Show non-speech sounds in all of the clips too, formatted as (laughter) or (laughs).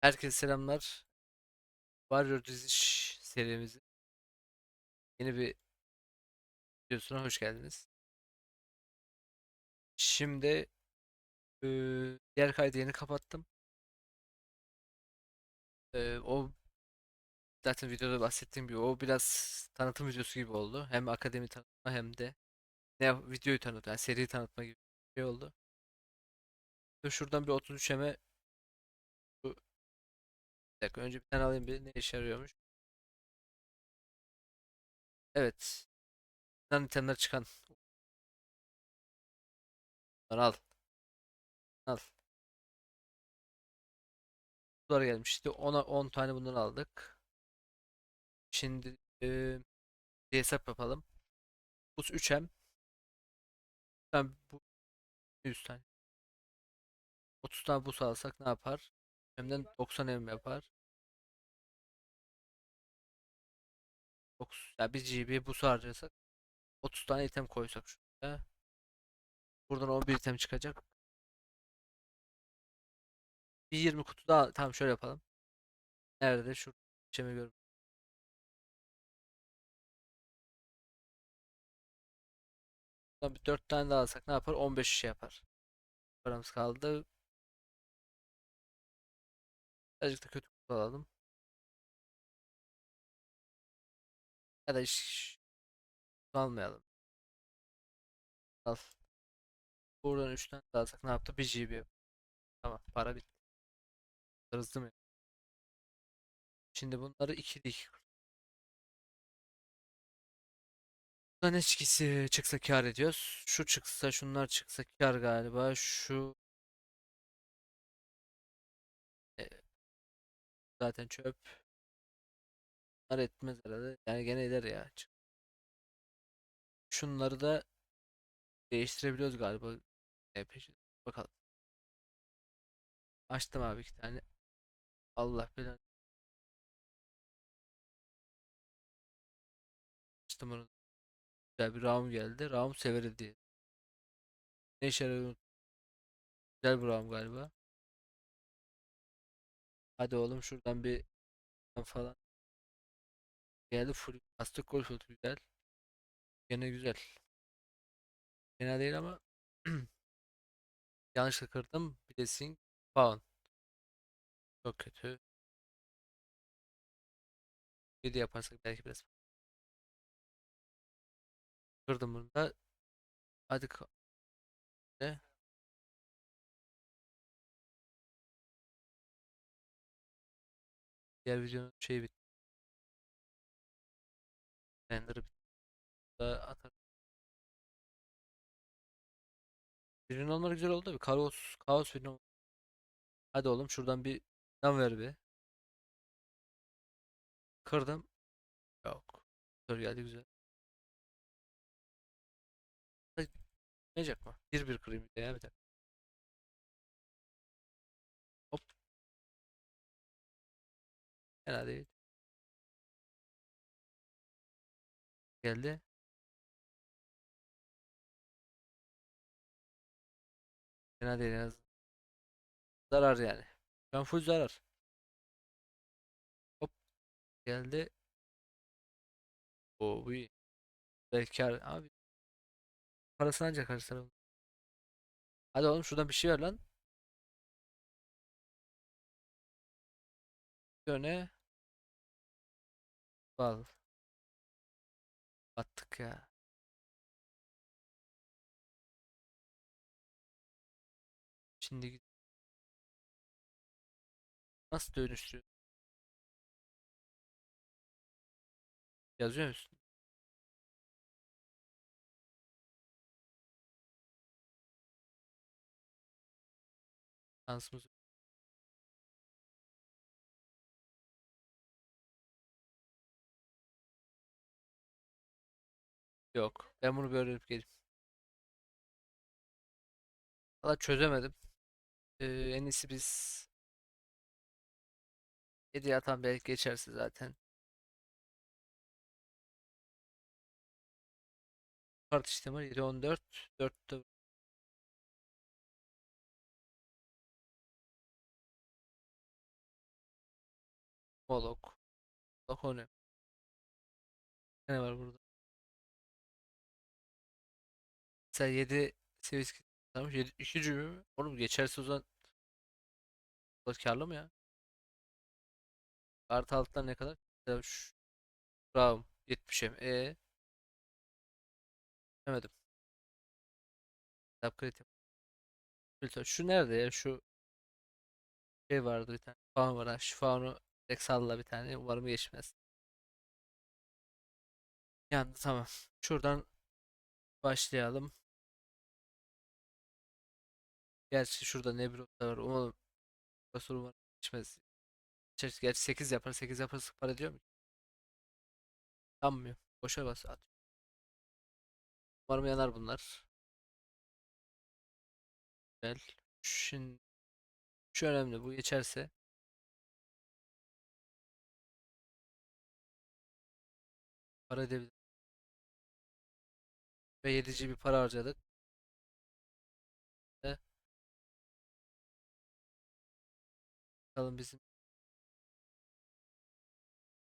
Herkese selamlar. Warrior diziş serimizin yeni bir videosuna hoş geldiniz. Şimdi diğer kaydı yeni kapattım. O zaten videoda bahsettiğim gibi o biraz tanıtım videosu gibi oldu. Hem akademi tanıtma hem de ne videoyu tanıtma, yani seri tanıtma gibi bir şey oldu. Şuradan bir 33'eme bu- bir dakika önce bir tane alayım bir ne işe yarıyormuş. Evet. İtemler çıkan. Bunları al. Al. Bunlar gelmişti. Ona 10 tane bundan aldık. Şimdi eee, bir hesap yapalım. Bu 3M. Ben bu 100 tane. 30 tane bus alsak ne yapar? Hemden 90 M yapar. 9, ya 1 GB bus harcasak 30 tane item koysak şuraya. Buradan 11 item çıkacak. Bir 20 kutu daha tamam şöyle yapalım. Nerede? Şu şeyimi gör. Buradan bir 4 tane daha alsak ne yapar? 15 şey yapar. Paramız kaldı. Birazcık da kötü kutu alalım. Ya da hiç almayalım. Al. Buradan 3 tane daha alsak ne yaptı? 1 GB. Tamam para bitti. Hızlı mı? Şimdi bunları 2'de 2 Bundan etkisi çıksa kar ediyoruz. Şu çıksa şunlar çıksa kar galiba. Şu zaten çöp. Bunlar etmez herhalde. Yani gene eder ya. Şunları da değiştirebiliyoruz galiba. E. Bakalım. Açtım abi iki tane. Allah belanı. Açtım onu. Güzel bir round geldi. Round severi diye. Ne işe yarıyor? Güzel bir round galiba. Hadi oğlum şuradan bir falan. Geldi full. Astık gol şutu güzel. Gene güzel. Fena değil ama (clears throat) yanlışlıkla kırdım. Bir de sing. Çok kötü. 7 yaparsak belki biraz. Kırdım bunu da. Hadi ka- Diğer videonun şeyi bitti. Render'ı bitti. Daha atar. Birinin olmaları güzel oldu bir Kaos, kaos olmaları. Hadi oğlum şuradan bir can ver bir. Kırdım. Yok. Dur geldi güzel. Oynayacak mı? Bir bir kırayım bir de ya bir dakika. Fena değil. Geldi. Fena değil en azından. Zarar yani. Şu an full zarar. Hop. Geldi. Oo bu iyi. Belki. Abi parasını ancak karşılarım. Hadi oğlum şuradan bir şey ver lan. Öne. Bal. Attık ya. Şimdi nasıl dönüştürüyor? Yazıyor musun? Şansımız yok. Ben bunu bir öğrenip geleyim. Valla çözemedim. Ee, en iyisi biz 7 atan belki geçerse zaten. Kart işlemi var. 7 14 4'te Molok. Molok o ne? Ne var burada? Mesela 7 seviyesi tamam 7 2 cümle mi? Oğlum geçerse o zaman karlı mı ya? Artı alttan ne kadar? Mesela şu Bravo 70'e. E demedim. Upgrade yap. Filtre. Şu nerede ya? Şu şey vardı bir tane. Faun var. Şu faunu direkt salla bir tane. Umarım geçmez. Yani tamam. Şuradan başlayalım. Gerçi şurada Nebula da var. Umarım burası umarım geçmez. Gerçi gerçi 8 yapar. 8 yaparsa para ediyor mu? Sanmıyorum. Boşa bas at. Umarım yanar bunlar. Güzel. Şimdi şu önemli. Bu geçerse para edebilir. Ve 7 bir para harcadık. Bakalım bizim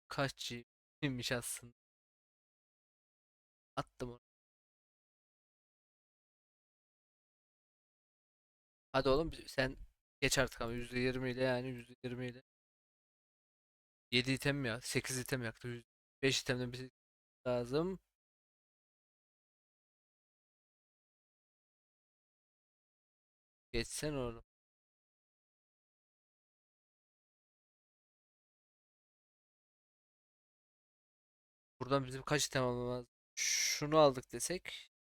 kaç GB'ymiş aslında. Attım onu. Hadi oğlum sen geç artık ama %20 ile yani %20 ile 7 item ya? 8 item yaktı. 5 itemden bir lazım. Geçsen oğlum. Buradan bizim kaç item almamız? Şunu aldık desek.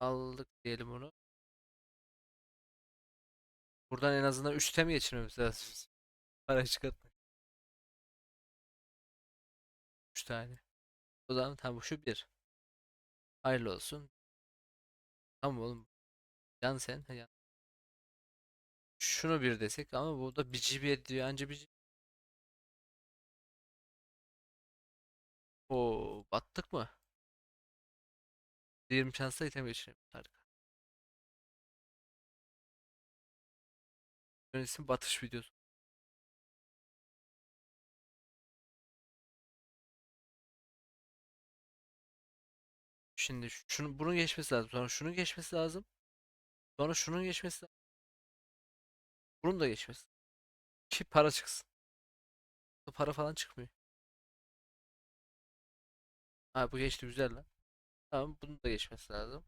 Aldık diyelim onu. Buradan en azından 3 item geçirmemiz lazım. (laughs) Para çıkartmak. 3 tane. O zaman tamam şu bir. Hayırlı olsun. Tamam oğlum. Yan sen. yan. Şunu bir desek ama bu da 1 GB ediyor. Anca 1 battık mı? 20 şansla item geçirelim. Harika. Yönetim batış videosu. Şimdi şunu bunun geçmesi lazım. Sonra şunun geçmesi lazım. Sonra şunun geçmesi lazım. Bunun da geçmesi. Ki para çıksın. Para falan çıkmıyor. Ha bu geçti güzel lan. Tamam bunun da geçmesi lazım.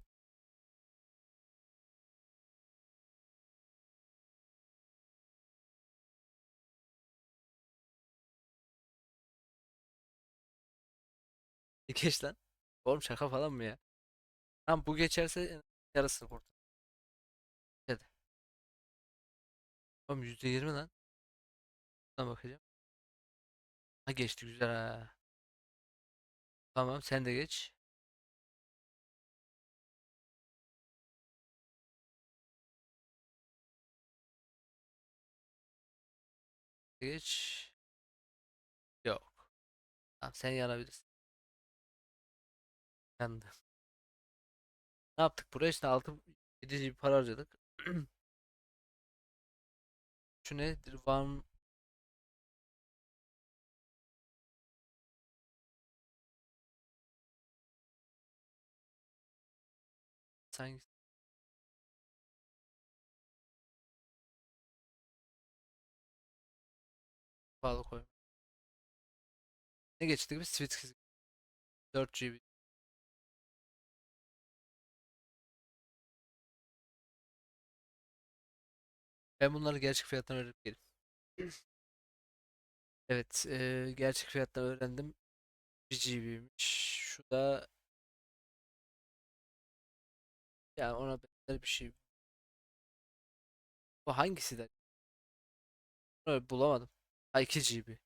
Geç lan. Oğlum şaka falan mı ya? Tamam bu geçerse yarısını kurtar. Hadi. Oğlum %20 lan. Buna bakacağım. Ha geçti güzel ha. Tamam sen de geç. Geç. Yok. Tamam sen yanabilirsin. Yandı. (laughs) Ne yaptık buraya? İşte 6 7 bir para harcadık. (clears throat) Şu nedir? Van sanki pahalı koy. Ne geçtik biz? Sweet 4 GB. Ben bunları gerçek fiyattan öğrenip gelip. Evet, eee, gerçek fiyattan öğrendim. 1 GB'ymiş. Şu da yani ona benzer bir şey. Bu hangisi de? Bunu bulamadım. Ha 2 GB.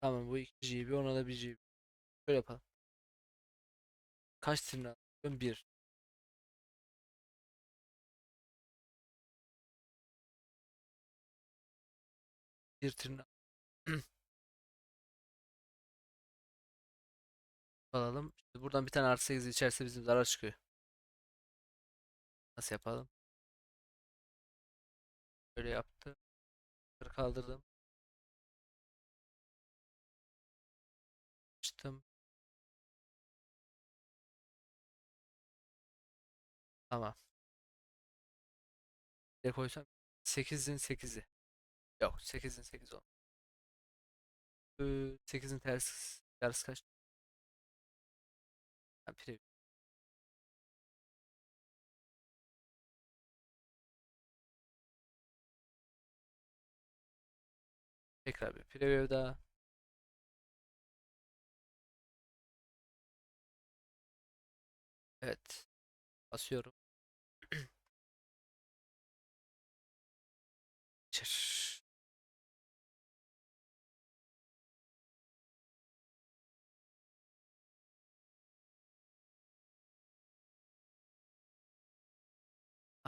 Tamam bu 2 GB ona da 1 GB. Şöyle yapalım. Kaç tırnak? 1. Bir tırnak (clears throat) alalım. Şimdi buradan bir tane artı 8 içerse bizim zarar çıkıyor. Nasıl yapalım? Böyle yaptı. Kaldırdım. Açtım. Tamam. Ne koysam 8'in 8'i. Yok 8'in 8 ol. 8'in ters ters kaç? Preview. Tekrar bir preview daha. Evet. Basıyorum. (clears throat) Çır.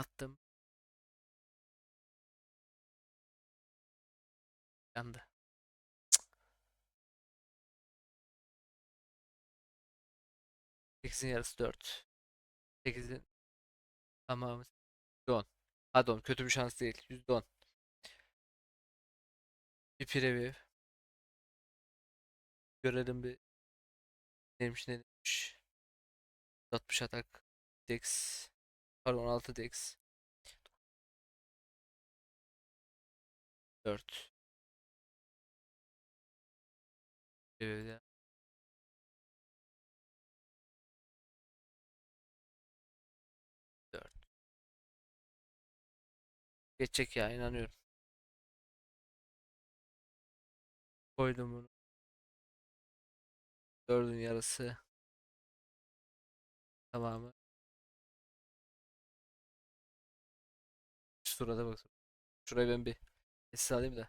Attım. Yandı. 8'in yarısı 4. 8'in tamamı %10. Hadi on kötü bir şans değil. %10. Bir preview. Görelim bir neymiş ne demiş. 60 atak. Dex. Pardon 16 Dex. 4. Preview'de. Dört. Geçecek ya inanıyorum. Koydum bunu. Dördün yarısı. Tamamı. Surata bak. Şurayı ben bir ses alayım da.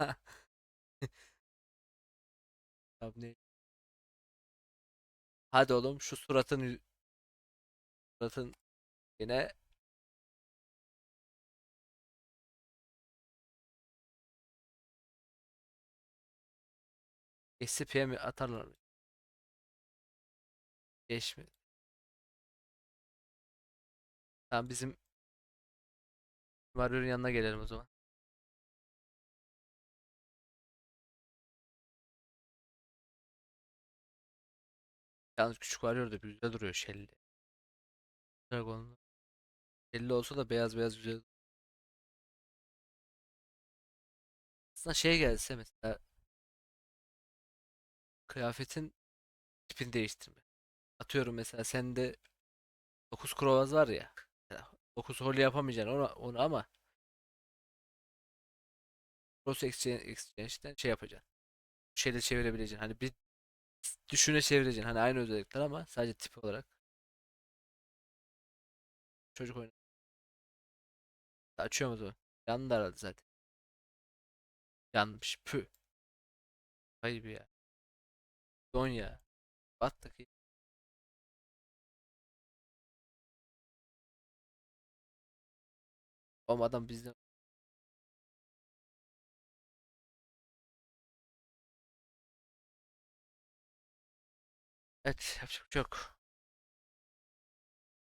(laughs) Hadi oğlum şu suratın suratın yine SCP'ye mi atarlar mı? Geçmi. Tamam bizim Warrior'ın yanına gelelim o zaman. Yalnız küçük Warrior da güzel duruyor Shelly. Dragon'lu. Shelly olsa da beyaz beyaz güzel. Aslında şey gelse mesela kıyafetin tipini değiştirme. Atıyorum mesela sende 9 Krovaz var ya. 9 Holy yapamayacaksın onu, onu ama Cross Exchange, Exchange'den şey yapacaksın. Şeyle çevirebileceksin. Hani bir düşüne çevireceksin. Hani aynı özellikler ama sadece tip olarak. Çocuk oyunu. Açıyor mu? Yandı herhalde zaten. Yanmış. Pü. Ayıp ya. Don ya. Battık. Oğlum adam bizden. Evet yapacak yok.